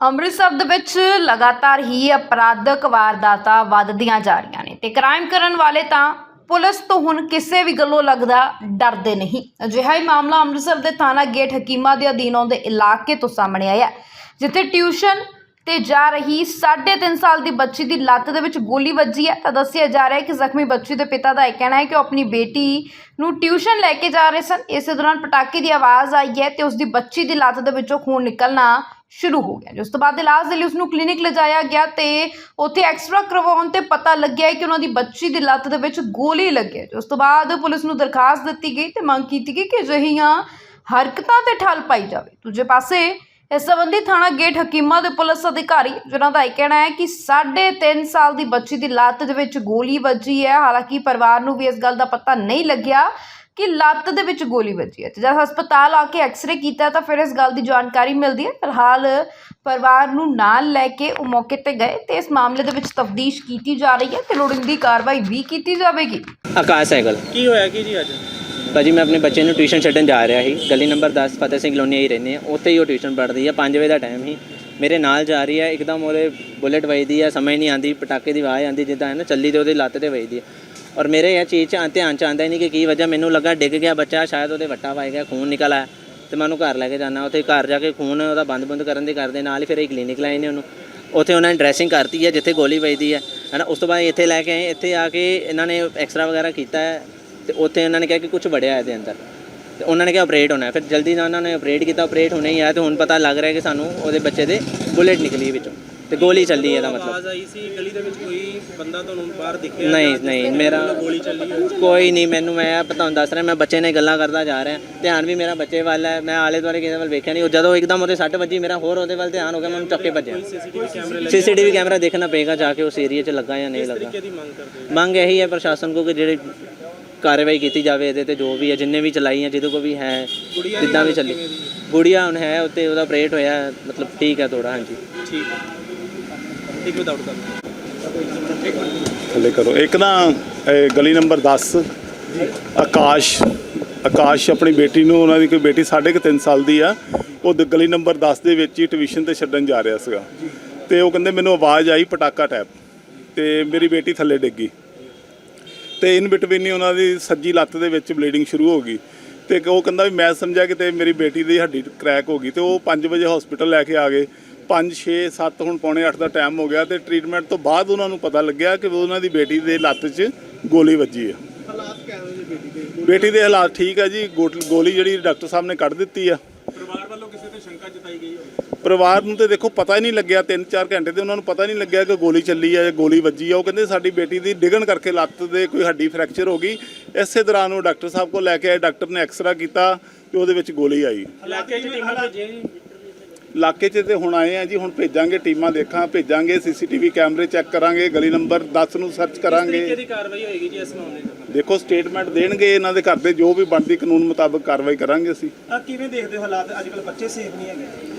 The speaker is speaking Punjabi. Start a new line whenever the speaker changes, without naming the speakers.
ਅੰਮ੍ਰਿਤਸਰ ਦੇ ਵਿੱਚ ਲਗਾਤਾਰ ਹੀ ਅਪਰਾਧਕ ਵਾਰਦਾਤਾਂ ਵੱਧਦੀਆਂ ਜਾ ਰਹੀਆਂ ਨੇ ਤੇ ਕ੍ਰਾਈਮ ਕਰਨ ਵਾਲੇ ਤਾਂ ਪੁਲਿਸ ਤੋਂ ਹੁਣ ਕਿਸੇ ਵੀ ਗੱਲੋਂ ਲੱਗਦਾ ਡਰਦੇ ਨਹੀਂ। ਅਜਿਹਾ ਹੀ ਮਾਮਲਾ ਅੰਮ੍ਰਿਤਸਰ ਦੇ ਥਾਣਾ ਗੇਟ ਹਕੀਮਾ ਦੇ ਅਧੀਨ ਆਉਂਦੇ ਇਲਾਕੇ ਤੋਂ ਸਾਹਮਣੇ ਆਇਆ ਜਿੱਥੇ ਟਿਊਸ਼ਨ ਤੇ ਜਾ ਰਹੀ 3.5 ਸਾਲ ਦੀ ਬੱਚੀ ਦੀ ਲੱਤ ਦੇ ਵਿੱਚ ਗੋਲੀ ਵੱਜੀ ਹੈ ਤਾਂ ਦੱਸਿਆ ਜਾ ਰਿਹਾ ਹੈ ਕਿ ਜ਼ਖਮੀ ਬੱਚੀ ਦੇ ਪਿਤਾ ਦਾ ਇਹ ਕਹਿਣਾ ਹੈ ਕਿ ਉਹ ਆਪਣੀ ਬੇਟੀ ਨੂੰ ਟਿਊਸ਼ਨ ਲੈ ਕੇ ਜਾ ਰਹੇ ਸਨ। ਇਸੇ ਦੌਰਾਨ ਪਟਾਕੇ ਦੀ ਆਵਾਜ਼ ਆਈ ਹੈ ਤੇ ਉਸ ਦੀ ਬੱਚੀ ਦੀ ਲੱਤ ਦੇ ਵਿੱਚੋਂ ਖੂਨ ਨਿਕਲਣਾ ਸ਼ੁਰੂ ਹੋ ਗਿਆ ਜਿਸ ਤੋਂ ਬਾਅਦ ਇਲਾਜ ਦੇ ਲਈ ਉਸ ਨੂੰ ਕਲੀਨਿਕ ਲਿਜਾਇਆ ਗਿਆ ਤੇ ਉੱਥੇ ਐਕਸਟਰਾ ਕਰਵਾਉਣ ਤੇ ਪਤਾ ਲੱਗਿਆ ਕਿ ਉਹਨਾਂ ਦੀ ਬੱਚੀ ਦੀ ਲੱਤ ਦੇ ਵਿੱਚ ਗੋਲੀ ਲੱਗੀ ਹੈ ਉਸ ਤੋਂ ਬਾਅਦ ਪੁਲਿਸ ਨੂੰ ਦਰਖਾਸਤ ਦਿੱਤੀ ਗਈ ਤੇ ਮੰਗ ਕੀਤੀ ਗਈ ਕਿ ਅਜਿਹੀਆਂ ਹਰਕਤਾਂ ਤੇ ਠੱਲ ਪਾਈ ਜਾਵੇ। ਦੂਜੇ ਪਾਸੇ ਇਸ ਸੰਬੰਧੀ ਥਾਣਾ ਗੇਟ ਹਕੀਮਾ ਦੇ ਪੁਲਿਸ ਅਧਿਕਾਰੀ ਜਿਨ੍ਹਾਂ ਦਾ ਇਹ ਕਹਿਣਾ ਹੈ ਕਿ 3.5 ਸਾਲ ਦੀ ਬੱਚੀ ਦੀ ਲੱਤ ਦੇ ਵਿੱਚ ਗੋਲੀ ਵੱਜੀ ਹੈ। ਹਾਲਾਂਕਿ ਪਰਿਵਾਰ ਨੂੰ ਵੀ ਇਸ ਗੱਲ ਦਾ ਪਤਾ ਨਹੀਂ ਲੱਗਿਆ ਕਿ ਲੱਤ ਦੇ ਵਿੱਚ ਗੋਲੀ ਵੱਜੀ ਹੈ। ਤੇ ਜਦ ਹਸਪਤਾਲ ਆ ਕੇ ਐਕਸ-ਰੇ ਕੀਤਾ ਤਾਂ ਫਿਰ ਇਸ ਗੱਲ ਦੀ ਜਾਣਕਾਰੀ ਮਿਲਦੀ ਹੈ। ਫਿਲਹਾਲ ਪਰਿਵਾਰ ਨੂੰ ਨਾਲ ਲੈ ਕੇ ਉਹ ਮੌਕੇ ਤੇ ਗਏ ਤੇ ਇਸ ਮਾਮਲੇ ਦੇ ਵਿੱਚ ਤਫਤੀਸ਼ ਕੀਤੀ ਜਾ ਰਹੀ ਹੈ ਤੇ ਲੋੜੀਂਦੀ ਕਾਰਵਾਈ ਵੀ ਕੀਤੀ ਜਾਵੇਗੀ।
ਆਕਾਸ਼ ਸਾਈਕਲ
ਕੀ ਹੋਇਆ ਕੀ ਜੀ ਅੱਜ?
ਭਾਜੀ, ਮੈਂ ਆਪਣੇ ਬੱਚੇ ਨੂੰ ਟਿਊਸ਼ਨ ਛੱਡਣ ਜਾ ਰਿਹਾ ਸੀ। ਗਲੀ ਨੰਬਰ 10 ਫਤਿਹ ਸਿੰਘ ਕਲੋਨੀ ਹੀ ਰਹਿੰਦੇ ਆ ਉੱਥੇ ਹੀ ਉਹ ਟਿਊਸ਼ਨ ਪੜ੍ਹਦੀ ਆ। 5 ਵਜੇ ਦਾ ਟਾਈਮ ਸੀ। ਮੇਰੇ ਨਾਲ ਜਾ ਰਹੀ ਹੈ ਇੱਕਦਮ ਉਹਦੇ ਬੁਲੇਟ ਵੱਜਦੀ ਆ, ਸਮਝ ਨਹੀਂ ਆਂਦੀ ਪਟਾਕੇ ਦੀ ਆਵਾਜ਼ ਆਂਦੀ ਜਿੱਦਾਂ ਹੈ ਨਾ, ਚੱਲੀ ਤੇ ਉਹਦੀ ਲੱਤ ਤੇ ਵੱਜਦੀ ਆ। ਔਰ ਮੇਰੇ ਇਹ ਚੀਜ਼ 'ਚ ਧਿਆਨ ਚ ਆਂਦਾ ਹੀ ਨਹੀਂ ਕਿ ਕੀ ਵਜ੍ਹਾ। ਮੈਨੂੰ ਲੱਗਾ ਡਿੱਗ ਗਿਆ ਬੱਚਾ, ਸ਼ਾਇਦ ਉਹਦੇ ਵੱਟਾ ਵੱਜ ਗਿਆ, ਖੂਨ ਨਿਕਲ ਆਇਆ। ਤੇ ਮੈਂ ਉਹਨੂੰ ਘਰ ਲੈ ਕੇ ਜਾਣਾ ਉੱਥੇ ਘਰ ਜਾ ਕੇ ਖੂਨ ਉਹਦਾ ਬੰਦ-ਬੰਦ ਕਰਨ ਦੇ ਕਰਦੇ। ਨਾਲ ਹੀ ਫਿਰ ਇਹ ਕਲੀਨਿਕ ਲਾਏ ਨੇ ਉਹਨੂੰ। ਉੱਥੇ ਉਹਨਾਂ ਨੇ ਡਰੈਸਿੰਗ ਕਰਤੀ ਹੈ ਜਿੱਥੇ ਗੋਲੀ ਵੱਜਦੀ ਹੈ ਹਨਾ, ਉਸ ਤੋਂ ਬਾਅਦ ਇੱਥੇ ਲੈ ਕੇ ਆਏ। ਇੱਥੇ ਆ ਕੇ ਇਹਨਾਂ ਨੇ ਐਕਸਰਾ ਵਗੈਰਾ ਕੀਤਾ। ਹੈ ਤੇ ਉੱਥੇ ਇਹਨਾਂ ਨੇ ਕਿਹਾ ਕਿ ਕੁਝ ਵੜਿਆ ਇਹਦੇ ਅੰਦਰ। ਤੇ ਉਹਨਾਂ ਨੇ ਕਿਹਾ ਆਪਰੇਟ ਹੋਣਾ। ਫਿਰ ਜਲਦੀ ਨਾਲ ਉਹਨਾਂ ਨੇ ਆਪਰੇਟ ਕੀਤਾ ਆਪਰੇਟ ਹੋਣਾ ਹੀ ਆ ਤੇ ਹੁਣ ਪਤਾ ਲੱਗ ਰਿਹਾ ਕਿ ਸਾਨੂੰ ਉਹਦੇ ਬੱਚੇ ਦੇ ਬੁਲੇਟ ਨਿਕਲੀ ਵਿੱਚੋਂ। ਤੇ ਗੋਲੀ ਚੱਲੀ ਇਹਦਾ ਮਤਲਬ।
ਆਵਾਜ਼ ਆਈ ਸੀ ਗਲੀ ਦੇ ਵਿੱਚ ਕੋਈ ਬੰਦਾ ਤੁਹਾਨੂੰ ਬਾਹਰ ਦਿਖਿਆ
ਨਹੀਂ ਨਹੀਂ ਮੇਰਾ
ਗੋਲੀ ਚੱਲੀ?
ਕੋਈ ਨਹੀਂ ਮੈਨੂੰ ਮੈਂ ਤੁਹਾਨੂੰ ਦੱਸ ਰਿਹਾ ਮੈਂ ਬੱਚੇ ਨੇ ਗੱਲਾਂ ਕਰਦਾ ਜਾ ਰਿਹਾ। ਧਿਆਨ ਵੀ ਮੇਰਾ ਬੱਚੇ ਵੱਲ ਹੈ ਮੈਂ ਆਲੇ ਦੁਆਲੇ ਕਿਸੇ ਵੱਲ ਵੇਖਿਆ ਨਹੀਂ। ਉਹ ਜਦੋਂ ਇੱਕਦਮ ਉਹਦੇ ਸੱਟ ਵੱਜੀ ਮੇਰਾ ਹੋਰ ਉਹਦੇ ਵੱਲ ਧਿਆਨ ਹੋ ਗਿਆ ਮੈਂ ਉਹਨੂੰ ਚੱਕ ਭੱਜਿਆ। ਸੀਸੀਟੀਵੀ ਕੈਮਰਾ ਦੇਖਣਾ ਪਏਗਾ ਜਾ ਕੇ ਉਸ ਏਰੀਆ 'ਚ ਲੱਗਾ ਜਾਂ ਨਹੀਂ ਲੱਗਾ?
ਮੰਗ
ਇਹੀ ਹੈ ਪ੍ਰਸ਼ਾਸਨ ਕੋ ਕਿ ਜਿਹੜੇ ਕਾਰਵਾਈ ਕੀਤੀ ਜਾਵੇ ਇਹਦੇ ਤੇ ਜੋ ਵੀ ਹੈ ਜਿੰਨੇ ਵੀ ਚਲਾਈ ਹੈ ਜਿਹਦੇ ਕੋ ਵੀ ਹੈ
ਗੁੜੀਆ ਦੀ
ਜਿੱਦਾਂ ਵੀ
ਹਾਲਤ
ਚੱਲੀ।
ਕਿਵੇਂ ਦੀ?
ਗੁੜੀਆ ਹੁਣ ਹੈ ਉੱਤੇ ਉਹਦਾ ਆਪਰੇਟ ਹੋਇਆ ਹੈ, ਮਤਲਬ ਠੀਕ ਹੈ ਥੋੜਾ ਹਾਂਜੀ।
ਠੀਕ ਹੈ। ਇੱਕ ਵਿਦਆਊਟ ਕਰ
ਥੱਲੇ ਕਰੋ। ਇੱਕ ਨਾ ਇਹ ਗਲੀ ਨੰਬਰ 10 ਆਕਾਸ਼ ਆਕਾਸ਼ ਆਪਣੀ ਬੇਟੀ ਨੂੰ ਉਹਨਾਂ ਦੀ ਕੋਈ ਬੇਟੀ ਸਾਢੇ ਕੁ ਤਿੰਨ ਸਾਲ ਦੀ ਆ। ਉਹ ਦ- ਗਲੀ ਨੰਬਰ 10 ਦੇ ਵਿੱਚ ਹੀ ਟਿਊਸ਼ਨ ਤੇ ਛੱਡਣ ਜਾ ਰਿਹਾ ਸੀਗਾ। ਤੇ ਉਹ ਕਹਿੰਦੇ ਮੈਨੂੰ ਆਵਾਜ਼ ਆਈ ਪਟਾਕਾ ਟੈਪ। ਤੇ ਮੇਰੀ ਬੇਟੀ ਥੱਲੇ ਡਿੱਗੀ ਤੇ ਇਨ ਬਿਟਵੀਨ ਹੀ ਉਹਨਾਂ ਦੀ ਸੱਜੀ ਲੱਤ ਦੇ ਵਿੱਚ ਬਲੀਡਿੰਗ ਸ਼ੁਰੂ ਹੋ ਗਈ। ਤੇ ਉਹ ਕਹਿੰਦਾ ਵੀ ਮੈਂ ਸਮਝਿਆ ਕਿ ਤੇ ਮੇਰੀ ਬੇਟੀ ਦੀ ਹੱਡੀ ਕ੍ਰੈਕ ਹੋ ਗਈ ਤੇ ਉਹ 5 ਵਜੇ ਹਸਪੀਟਲ ਲੈ ਕੇ ਆ ਗਏ। 5 6 7 ਹੁਣ ਪੌਣੇ 8 ਦਾ ਟਾਈਮ ਹੋ ਗਿਆ ਤੇ ਟ੍ਰੀਟਮੈਂਟ ਤੋਂ ਬਾਅਦ ਉਹਨਾਂ ਨੂੰ ਪਤਾ ਲੱਗਿਆ ਕਿ ਉਹਨਾਂ ਦੀ ਬੇਟੀ ਦੇ ਲੱਤ 'ਚ ਗੋਲੀ ਵੱਜੀ ਹੈ
ਹਾਲਾਤ ਕਿਹੋ ਜਿਹੇ ਬੇਟੀ ਦੇ?
ਬੇਟੀ ਦੇ ਹਾਲਾਤ ਠੀਕ ਹੈ ਜੀ। ਗੋਲੀ ਜਿਹੜੀ ਡਾਕਟਰ ਸਾਹਿਬ ਨੇ ਕੱਢ ਦਿੱਤੀ ਆ
ਪਰਿਵਾਰ ਵੱਲੋਂ ਕਿਸੇ ਤੇ ਸ਼ੰਕਾ ਜਤਾਈ ਗਈ ਹੋਵੇ
ਪਰਿਵਾਰ ਨੂੰ ਤੇ ਦੇਖੋ ਪਤਾ ਹੀ ਨਹੀਂ ਲੱਗਿਆ 3-4 ਘੰਟੇ ਤੇ ਉਹਨਾਂ ਨੂੰ ਪਤਾ ਹੀ ਨਹੀਂ ਲੱਗਿਆ ਕਿ ਗੋਲੀ ਚੱਲੀ ਹੈ ਜਾਂ ਗੋਲੀ ਵੱਜੀ ਆ। ਉਹ ਕਹਿੰਦੇ ਸਾਡੀ ਬੇਟੀ ਦੀ ਡਿੱਗਣ ਕਰਕੇ ਲੱਤ ਦੇ ਕੋਈ ਹੱਡੀ ਫ੍ਰੈਕਚਰ ਹੋ ਗਈ। ਇਸੇ ਦੌਰਾਨ ਉਹ ਡਾਕਟਰ ਸਾਹਿਬ ਕੋਲ ਲੈ ਕੇ ਆਏ ਡਾਕਟਰ ਨੇ ਐਕਸਰਾ ਕੀਤਾ ਤੇ ਉਹਦੇ ਵਿੱਚ ਗੋਲੀ ਆਈ।
ਇਲਾਕੇ 'ਚ ਟੀਮਾਂ ਭੇਜੀਆਂ ਜੀ?
ਇਲਾਕੇ 'ਚ ਤੇ ਹੁਣ ਆਏ ਆ ਜੀ ਹੁਣ ਭੇਜਾਂਗੇ ਟੀਮਾਂ ਦੇਖਾਂ ਭੇਜਾਂਗੇ ਸੀਸੀਟੀਵੀ ਕੈਮਰੇ ਚੈੱਕ ਕਰਾਂਗੇ ਗਲੀ ਨੰਬਰ 10 ਨੂੰ ਸਰਚ
ਤਰੀਕੇ
ਕਰਾਂਗੇ।
ਦੀ ਕਾਰਵਾਈ ਹੋਏਗੀ ਜੀ ਇਸ ਮਾਮਲੇ 'ਚ
ਦੇਖੋ ਸਟੇਟਮੈਂਟ ਦੇਣਗੇ ਇਹਨਾਂ ਦੇ ਘਰ ਦੇ ਜੋ ਵੀ ਬਣਦੀ ਕਾਨੂੰਨ ਮੁਤਾਬਕ ਕਾਰਵਾਈ ਕਰਾਂਗੇ ਅਸੀਂ।
ਆ ਕਿਵੇਂ ਦੇਖਦੇ ਹੋ ਹਾਲਾਤ? ਅੱਜ ਕੱਲ ਬੱਚੇ ਸੇਫ ਨਹੀਂ ਹੈਗੇ।